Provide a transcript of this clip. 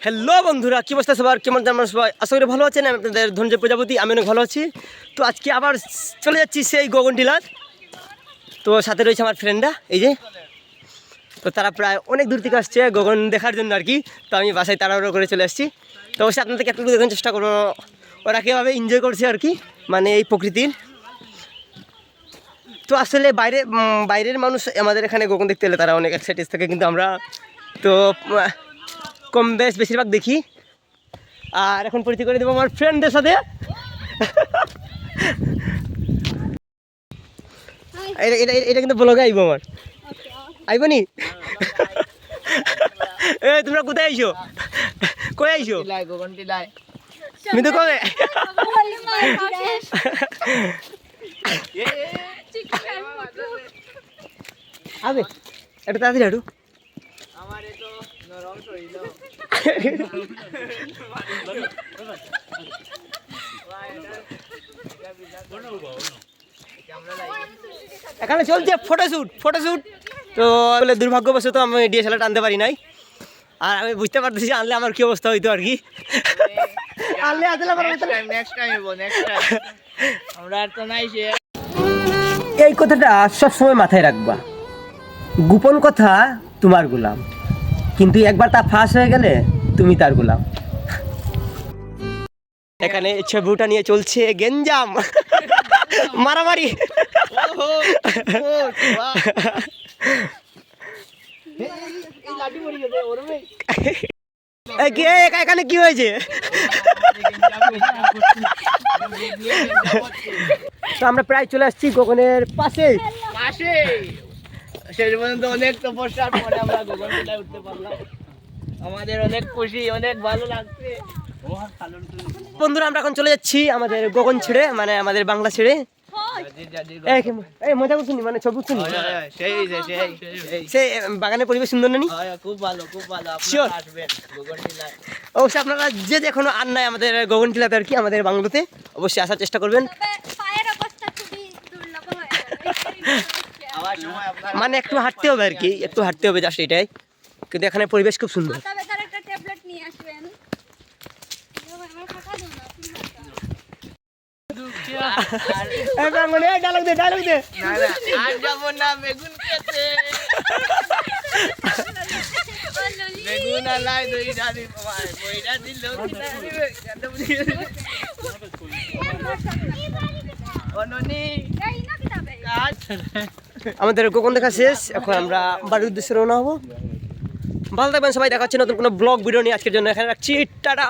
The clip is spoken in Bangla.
হ্যালো বন্ধুরা, কী অবস্থা সবার? কেমন জানার সবাই? আশা করি ভালো আছেন। আপনাদের ধনঞ্জয় প্রজাপতি, আমি অনেক ভালো আছি। তো আজকে আবার চলে যাচ্ছি সেই গগন টিলার তো সাথে রয়েছে আমার ফ্রেন্ডরা এই যে। তো তারা প্রায় অনেক দূর থেকে আসছে গগন দেখার জন্য আর কি। তো আমি বাসায় তাড়াহুড়ো করে চলে আসছি। তো অবশ্যই আপনাদেরকে একটু দেখার চেষ্টা করব। ওরা কীভাবে এনজয় করছে আর কি মানে এই প্রকৃতির। তো আসলে বাইরে বাইরের মানুষ আমাদের এখানে গগন দেখতে এলে তারা অনেক এক্সাইটেড থাকে কিন্তু আমরা। তো কম বেশ বেশিরভাগ দেখি। আর এখন পরিচয় করে দেবো আমার ফ্রেন্ডদের সাথে। এটা কিন্তু ব্লগে আইব আমার। আইব নি? এ তোমরা কোথায় আইছো? কই আইছো? মিতু কবে? আবে, এটা তাড়াতাড়ি হাঁটু। আমার তো নরম শরীর এখানে চলছে ফটোশ্যুট ফটোশ্যুট তো বলে দুর্ভাগ্যবশত আমি ডিএসএলআর আনতে পারি নাই। আর আমি বুঝতে পারতেছি আনলে আমার কি অবস্থা হইতো আর কি। আনলে আসলে আমার নেক্সট টাইম নেক্সট টাইম বল নেক্সট টাইম আমরা আর তো নাই সে। এই কথাটা সবসময় মাথায় রাখবা। গোপন কথা তোমার গোলাম। কিন্তু একবার তা ফাঁস হয়ে গেলে তুমি তার গোলাম। এখানে ছবিটা নিয়ে চলছে গেঞ্জাম। মারামারি। এখানে কি হয়েছে? তো আমরা প্রায় চলে আসছি গগনের পাশে। পাশে। শেষ পর্যন্ত অনেক তপস্যার পরে আমরা উঠতে পারলাম। আমাদের অনেক খুশি অনেক ভালো লাগছে। বন্ধুরা আমরা এখন চলে যাচ্ছি আমাদের গগন ছেড়ে মানে আমাদের বাংলা ছেড়ে। মজা করছি মানে ছবি উঠছি সেই সেই সেই সে বাগানের পরিবেশ সুন্দর না নি খুব ভালো খুব ভালো। আপনারা অবশ্যই আপনারা যে যে এখনও আর নাই আমাদের গগন টিলাতে আর কি আমাদের বাংলোতে অবশ্যই আসার চেষ্টা করবেন তবে পায়ের অবস্থা খুবই দুর্লভ হয়ে যাবে আবার সময় আপনার মানে একটু হাঁটতে হবে আর কি একটু হাঁটতে হবে জাস্ট এটাই। কিন্তু এখানে পরিবেশ খুব সুন্দর। মানে ডায়লগ দে ডায়লগ দে। আর যাব না বেগুন খেতে। বেগুন আলাই দই দিল অননি। কাজ আমাদের গগন দেখা শেষ। এখন আমরা বাড়ির উদ্দেশ্যে রওনা হব। ভালো থাকবেন সবাই, দেখা হচ্ছে নতুন কোনো ব্লগ ভিডিও নিয়ে। আজকের জন্য এখানে রাখছি। টাটা!